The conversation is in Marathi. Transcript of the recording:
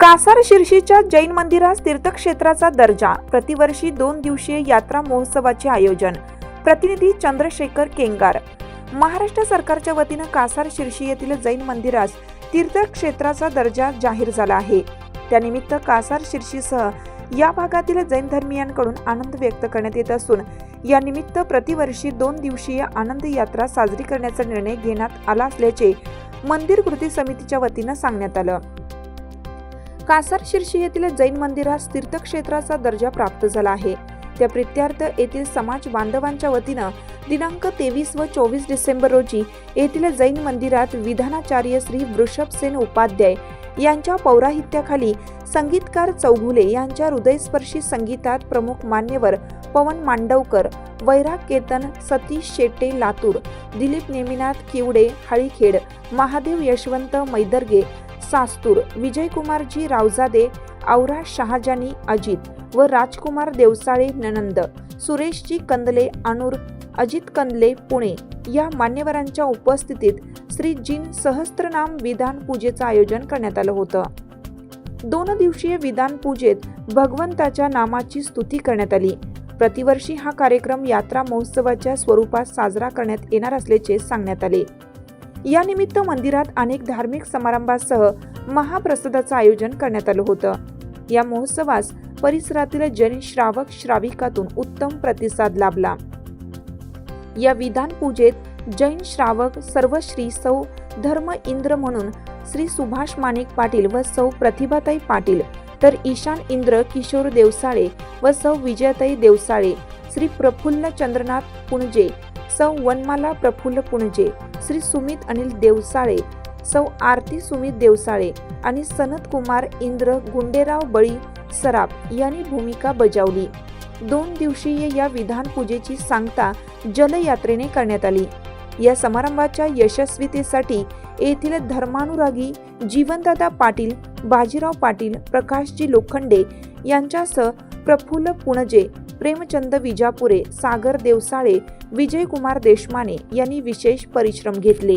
कासार शिर्षीच्या जैन मंदिरास तीर्थक्षेत्राचा दर्जा प्रतिवर्षी दोन दिवसीय यात्रा महोत्सवाचे आयोजन. प्रतिनिधी चंद्रशेखर केंगार. महाराष्ट्र सरकारच्या वतीनं कासार शिर्शी येथील जैन मंदिरास तीर्थक्षेत्राचा दर्जा जाहीर झाला आहे. त्यानिमित्त कासार शिर्षीसह या भागातील जैन धर्मियांकडून आनंद व्यक्त करण्यात येत असून या निमित्त प्रतिवर्षी दोन दिवसीय आनंद यात्रा साजरी करण्याचा निर्णय घेण्यात आला असल्याचे मंदिर कृती समितीच्या वतीनं सांगण्यात आलं. कासार शिर्षी येथील जैन मंदिरास तीर्थक्षेत्राचा दर्जा प्राप्त झाला आहे. त्या प्रित्यार्थ येथील समाज बांधवांच्या वतीनं दिनांक तेवीस व चोवीस डिसेंबर रोजी येथील जैन मंदिरात विधानाचार्य श्री वृषभसेन उपाध्याय यांच्या पौराहित्याखाली संगीतकार चौघुले यांच्या हृदयस्पर्शी संगीतात प्रमुख मान्यवर पवन मांडवकर वैराग केतन सतीश शेट्टे लातूर दिलीप नेमिनाथ किवडे हळीखेड महादेव यशवंत मैदर्गे सास्तूर विजयकुमारजी रावजादे औरा शहाजानी अजित व राजकुमार देवसाळे ननंद सुरेशजी कंदले अनूर अजित कंदले पुणे. या मान्यवरांच्या उपस्थितीत श्री जिन सहस्त्रनाम विधान पूजेचं आयोजन करण्यात आलं होतं. दोन दिवसीय विधान पूजेत भगवंताच्या नामाची स्तुती करण्यात आली. प्रतिवर्षी हा कार्यक्रम यात्रा महोत्सवाच्या स्वरूपात साजरा करण्यात येणार असल्याचे सांगण्यात आले. या निमित्त मंदिरात अनेक धार्मिक समारंभासह महाप्रसादाचं आयोजन करण्यात आलं होतं. या महोत्सवास परिसरातील जैन श्रावक श्राविकातून उत्तम प्रतिसाद लाभला. या विधान पूजेत जैन श्रावक सर्व श्री सौ धर्म इंद्र म्हणून श्री सुभाष माणिक पाटील व सौ प्रतिभाताई पाटील तर ईशान इंद्र किशोर देवसाळे व सौ विजयताई देवसाळे श्री प्रफुल्ल चंद्रनाथ पुणजे सौ वनमाला प्रफुल्ल पुणजे श्री सुमित अनिल देवसाळे सौ आरती सुमित देवसाळे आणि सनत कुमार इंद्र गुंडेराव बळी सराफ यांनी भूमिका बजावली. दोन दिवसीय या विधान पूजेची सांगता जलयात्रेने करण्यात आली. या समारंभाच्या यशस्वीतेसाठी येथील धर्मानुरागी जीवनदादा पाटील बाजीराव पाटील प्रकाशजी लोखंडे यांच्यासह प्रफुल्ल पुणजे प्रेमचंद विजापुरे सागर देवसाळे विजयकुमार देशमाने यांनी विशेष परिश्रम घेतले.